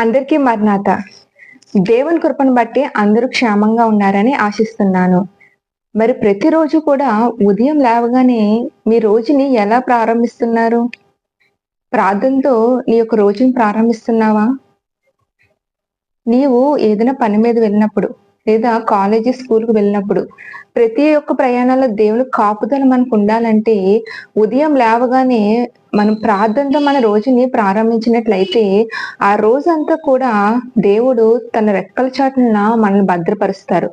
అందరికీ మర్నాత దేవుని కృపను బట్టి అందరూ క్షేమంగా ఉన్నారని ఆశిస్తున్నాను. మరి ప్రతిరోజు కూడా ఉదయం లేవగానే మీ రోజుని ఎలా ప్రారంభిస్తున్నారు? ప్రార్థనతో నీ యొక్క రోజుని ప్రారంభిస్తున్నావా? నీవు ఏదైనా పని మీద వెళ్ళినప్పుడు లేదా కాలేజీ స్కూల్కి వెళ్ళినప్పుడు ప్రతి ఒక్క ప్రయాణాల్లో దేవుని కాపుదల మనకు ఉండాలంటే ఉదయం లేవగానే మనం ప్రార్థనతో మన రోజుని ప్రారంభించినట్లయితే ఆ రోజంతా కూడా దేవుడు తన రెక్కల చాటున మనల్ని భద్రపరుస్తారు.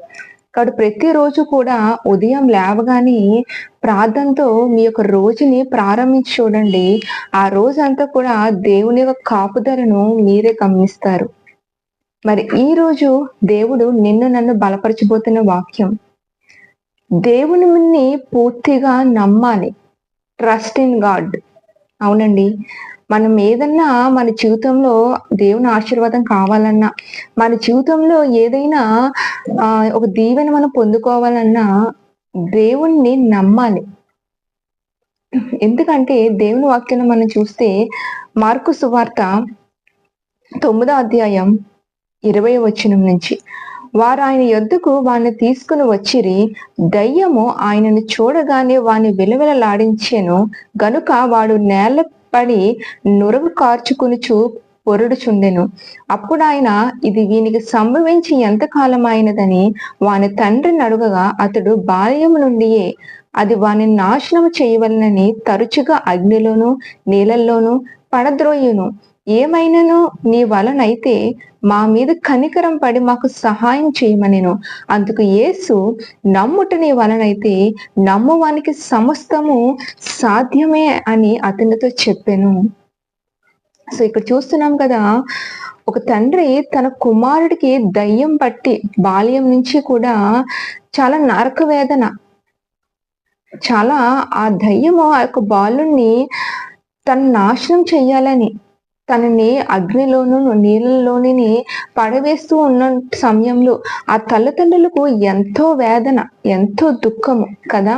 కాబట్టి ప్రతిరోజు కూడా ఉదయం లేవగానే ప్రార్థనతో మీ యొక్క రోజుని ప్రారంభించి చూడండి. ఆ రోజంతా కూడా దేవుని యొక్క కాపుదలను మీరే గమనిస్తారు. మరి ఈ రోజు దేవుడు నిన్ను నన్ను బలపరచబోతున్న వాక్యం. దేవుని పూర్తిగా నమ్మాలి. ట్రస్ట్ ఇన్ గాడ్ అవునండి. మనం ఏదన్నా మన జీవితంలో దేవుని ఆశీర్వాదం కావాలన్నా మన జీవితంలో ఏదైనా ఒక దీవెన మనం పొందుకోవాలన్నా దేవుణ్ణి నమ్మాలి. ఎందుకంటే దేవుని వాక్యం మనం చూస్తే మార్కు సువార్త తొమ్మిదో అధ్యాయం ఇరవై వచనం నుంచి. వారు ఆయన యొద్దకు వాడిని తీసుకుని వచ్చిరి దయ్యము ఆయనను చూడగానే వాని విలవిలలాడించెను. గనుక వాడు నేల పడి నురుగు కార్చుకునుచు పొరుడుచుండెను. అప్పుడు ఆయన ఇది వీనికి సంభవించి ఎంతకాలం అయినదని వాని తండ్రిని అడుగగా అతడు బాల్యము నుండియే అది వాని నాశనం చేయవలనని తరచుగా అగ్నిలోను నీళ్ళల్లోనూ పడద్రోయును. ఏమైనాను? నీ వలనైతే మా మీద కనికరం పడి మాకు సహాయం చేయమనేను. అందుకు యేసు నమ్ముట నీ వలనైతే నమ్మువానికి సమస్తము సాధ్యమే అని అతనితో చెప్పాను. సో ఇక్కడ చూస్తున్నాం కదా ఒక తండ్రి తన కుమారుడికి దయ్యం పట్టి బాల్యం నుంచి కూడా చాలా నరక వేదన. చాలా ఆ దయ్యము ఆ యొక్క బాలుణ్ణి తను నాశనం చెయ్యాలని తనని అగ్నిలోను నీళ్ళలోని పడవేస్తూ ఉన్న సమయంలో ఆ తల్లిదండ్రులకు ఎంతో వేదన ఎంతో దుఃఖము కదా?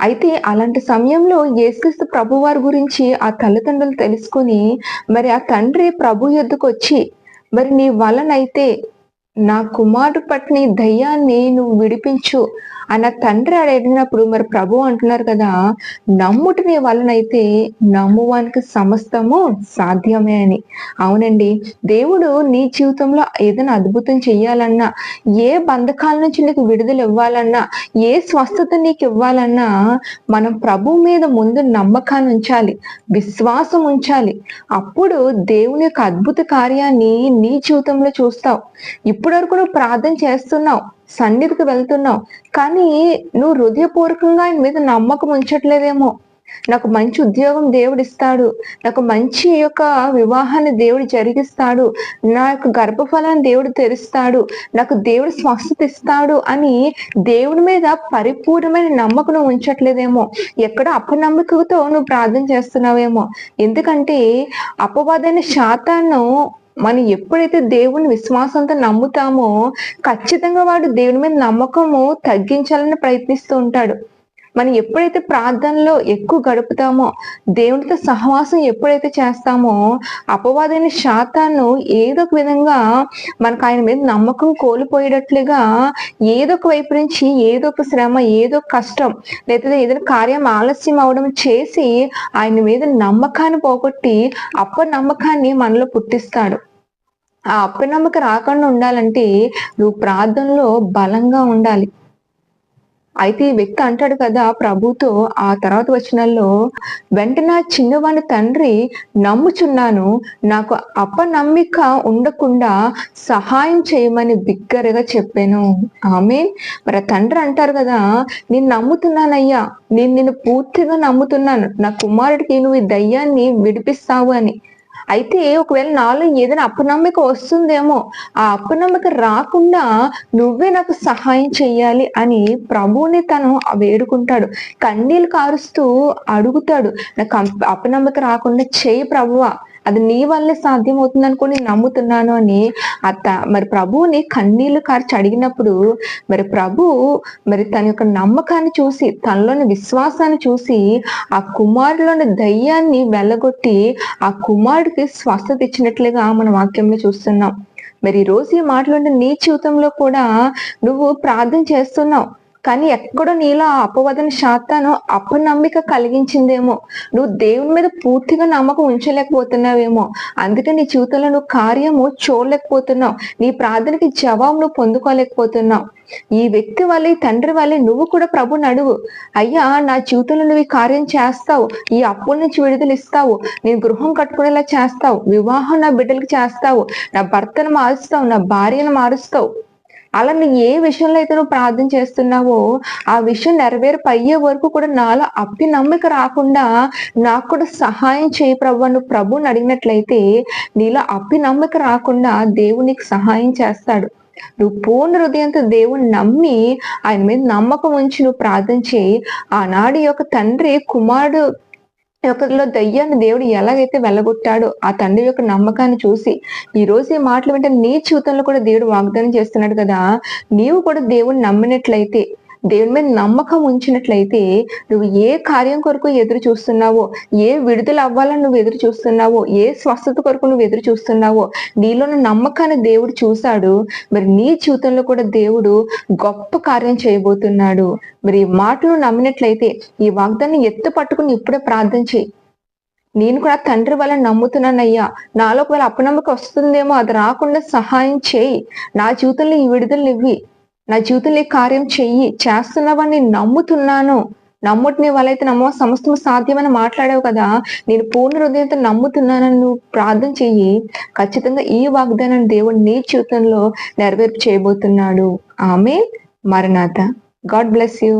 అయితే అలాంటి సమయంలో యేసుక్రీస్తు ప్రభు వారి గురించి ఆ తల్లిదండ్రులు తెలుసుకుని మరి ఆ తండ్రి ప్రభు యొద్దకు వచ్చి మరి నీ వలనైతే నా కుమారుడు పట్ని దయ్యాన్ని నువ్వు విడిపించు అన్న తండ్రి అడిగినప్పుడు మరి ప్రభు అంటున్నారు కదా నమ్ముట వలనైతే నమ్మువానికి సమస్తము సాధ్యమే అని. అవునండి దేవుడు నీ జీవితంలో ఏదైనా అద్భుతం చెయ్యాలన్నా ఏ బంధకాల నుంచి నీకు విడుదల ఇవ్వాలన్నా ఏ స్వస్థత నీకు ఇవ్వాలన్నా మనం ప్రభు మీద ముందు నమ్మకాన్ని ఉంచాలి విశ్వాసం ఉంచాలి. అప్పుడు దేవుని యొక్క అద్భుత కార్యాన్ని నీ జీవితంలో చూస్తావు. ఇప్పటివరకు నువ్వు ప్రార్థన చేస్తున్నావు సన్నిధికి వెళ్తున్నావు కానీ నువ్వు హృదయపూర్వకంగా ఆయన మీద నమ్మకం ఉంచట్లేదేమో. నాకు మంచి ఉద్యోగం దేవుడు ఇస్తాడు నాకు మంచి యొక్క వివాహాన్ని దేవుడు జరిగిస్తాడు నా యొక్క గర్భఫలాన్ని దేవుడు తెరుస్తాడు నాకు దేవుడు స్వస్థత ఇస్తాడు అని దేవుడి మీద పరిపూర్ణమైన నమ్మకం నువ్వు ఉంచట్లేదేమో. ఎక్కడ అపనమ్మకతో నువ్వు ప్రార్థన చేస్తున్నావేమో. ఎందుకంటే అపవాదైన శాతాన్ని మనం ఎప్పుడైతే దేవుని విశ్వాసంతో నమ్ముతామో ఖచ్చితంగా వాడు దేవుని మీద నమ్మకము తగ్గించాలని ప్రయత్నిస్తూ ఉంటాడు. మనం ఎప్పుడైతే ప్రార్థనలో ఎక్కువ గడుపుతామో దేవునితో సహవాసం ఎప్పుడైతే చేస్తామో అపవాదైన శాతాన్ని ఏదో ఒక విధంగా మనకు ఆయన మీద నమ్మకం కోల్పోయేటట్లుగా ఏదో ఒక వైపు నుంచి ఏదో ఒక శ్రమ ఏదో కష్టం లేదా ఏదైనా కార్యం ఆలస్యం అవడం చేసి ఆయన మీద నమ్మకాన్ని పోగొట్టి అప్ప నమ్మకాన్ని మనలో పుట్టిస్తాడు. ఆ అప్పనమ్మక రాకుండా ఉండాలంటే నువ్వు ప్రార్థనలో బలంగా ఉండాలి. అయితే ఈ వ్యక్తి అంటాడు కదా ప్రభుతో ఆ తర్వాత వచనాల్లో వెంటనే ఆ చిన్నవాడి తండ్రి నమ్ముచున్నాను నాకు అపనమ్మిక ఉండకుండా సహాయం చేయమని బిగ్గరగా చెప్పాను. ఆమె మరి తండ్రి అంటారు కదా నేను నమ్ముతున్నానయ్యా నేను నిన్ను పూర్తిగా నమ్ముతున్నాను. నా కుమారుడికి నువ్వు ఈ దయ్యాన్ని విడిపిస్తావు అని. అయితే ఒకవేళ నాలో ఏదైనా అపనమ్మిక వస్తుందేమో ఆ అపనమ్మిక రాకుండా నువ్వే నాకు సహాయం చెయ్యాలి అని ప్రభువుని తను వేడుకుంటాడు. కన్నీళ్ళు కారుస్తూ అడుగుతాడు. నాకు అప- అపనమ్మిక రాకుండా చేయి ప్రభువా. అది నీ వల్లే సాధ్యం అవుతుంది అనుకుని నమ్ముతున్నాను అని అత్త మరి ప్రభువుని కన్నీళ్ళు కార్చి అడిగినప్పుడు మరి ప్రభు మరి తన యొక్క నమ్మకాన్ని చూసి తనలోని విశ్వాసాన్ని చూసి ఆ కుమారులోని దయ్యాన్ని వెళ్ళగొట్టి ఆ కుమారుడికి స్వస్థత ఇచ్చినట్లుగా మన వాక్యంలో చూస్తున్నాం. మరి ఈ రోజు ఈ మాటలు నీ జీవితంలో కూడా నువ్వు ప్రార్థన చేస్తున్నావు. కానీ ఎక్కడో నీలో ఆ అపవాదన శాతాను అపనమ్మిక కలిగించిందేమో. నువ్వు దేవుని మీద పూర్తిగా నమ్మకం ఉంచలేకపోతున్నావేమో. అందుకే నీ జీవితంలో నువ్వు కార్యము చూడలేకపోతున్నావు. నీ ప్రార్థనకి జవాబు నువ్వు పొందుకోలేకపోతున్నావు. ఈ వ్యక్తి వల్ల తండ్రి వల్లే నువ్వు కూడా ప్రభు నడువు. అయ్యా నా జీవితంలో నువ్వు ఈ కార్యం చేస్తావు. ఈ అప్పుల నుంచి విడుదల ఇస్తావు. నేను గృహం కట్టుకునేలా చేస్తావు. వివాహం నా బిడ్డలకి చేస్తావు. నా భర్తను మారుస్తావు. నా భార్యను మారుస్తావు. అలా నువ్వు ఏ విషయంలో అయితే నువ్వు ప్రార్థన చేస్తున్నావో ఆ విషయం నెరవేరిపోయే వరకు కూడా నాలో అప్పి నమ్మిక రాకుండా నాకు కూడా సహాయం చేయి ప్రభు నువ్వు ప్రభుని అడిగినట్లయితే నీలో అప్పి నమ్మిక రాకుండా దేవుడు నీకు సహాయం చేస్తాడు. నువ్వు పూర్ణ హృదయంతో దేవుని నమ్మి ఆయన మీద నమ్మకం ఉంచి నువ్వు ప్రార్థన చేయి. ఆనాడు యొక్క తండ్రి కుమారుడు యొక్కలో దయ్యాన్ని దేవుడు ఎలాగైతే వెళ్ళగొట్టాడో ఆ తండ్రి యొక్క నమ్మకాన్ని చూసి ఈ రోజు ఈ మాటలు వింటే నీ జీవితంలో కూడా దేవుడు వాగ్దానం చేస్తున్నాడు కదా. నీవు కూడా దేవుని నమ్మినట్లయితే దేవుని మీద నమ్మకం ఉంచినట్లయితే నువ్వు ఏ కార్యం కొరకు ఎదురు చూస్తున్నావో ఏ విడుదల అవ్వాలని నువ్వు ఎదురు చూస్తున్నావో ఏ స్వస్థత కొరకు నువ్వు ఎదురు చూస్తున్నావో నీలోని నమ్మకాన్ని దేవుడు చూశాడు. మరి నీ జీవితంలో కూడా దేవుడు గొప్ప కార్యం చేయబోతున్నాడు. మరి ఈ మాటలు నమ్మినట్లయితే ఈ వాగ్దాన్ని ఎత్తు పట్టుకుని ఇప్పుడే ప్రార్థన చేయి. నేను కూడా తండ్రి వల్ల నమ్ముతున్నానయ్యా. నాలో ఒకవేళ అపనమ్మకం వస్తుందేమో అది రాకుండా సహాయం చేయి. నా జీవితంలో ఈ విడుదలనివ్వి నా జీవితంలో ఈ కార్యం చెయ్యి చేస్తున్నావని నమ్ముతున్నాను. నమ్ముటి నీ వల్ల అయితే నమ్మో సమస్తం సాధ్యమని మాట్లాడావు కదా. నేను పూర్ణ హృదయంతో నమ్ముతున్నానని నువ్వు ప్రార్థన చెయ్యి. ఖచ్చితంగా ఈ వాగ్దానాన్ని దేవుడు నీ జీవితంలో నెరవేర్పు చేయబోతున్నాడు. ఆమె మరణాత. God bless you.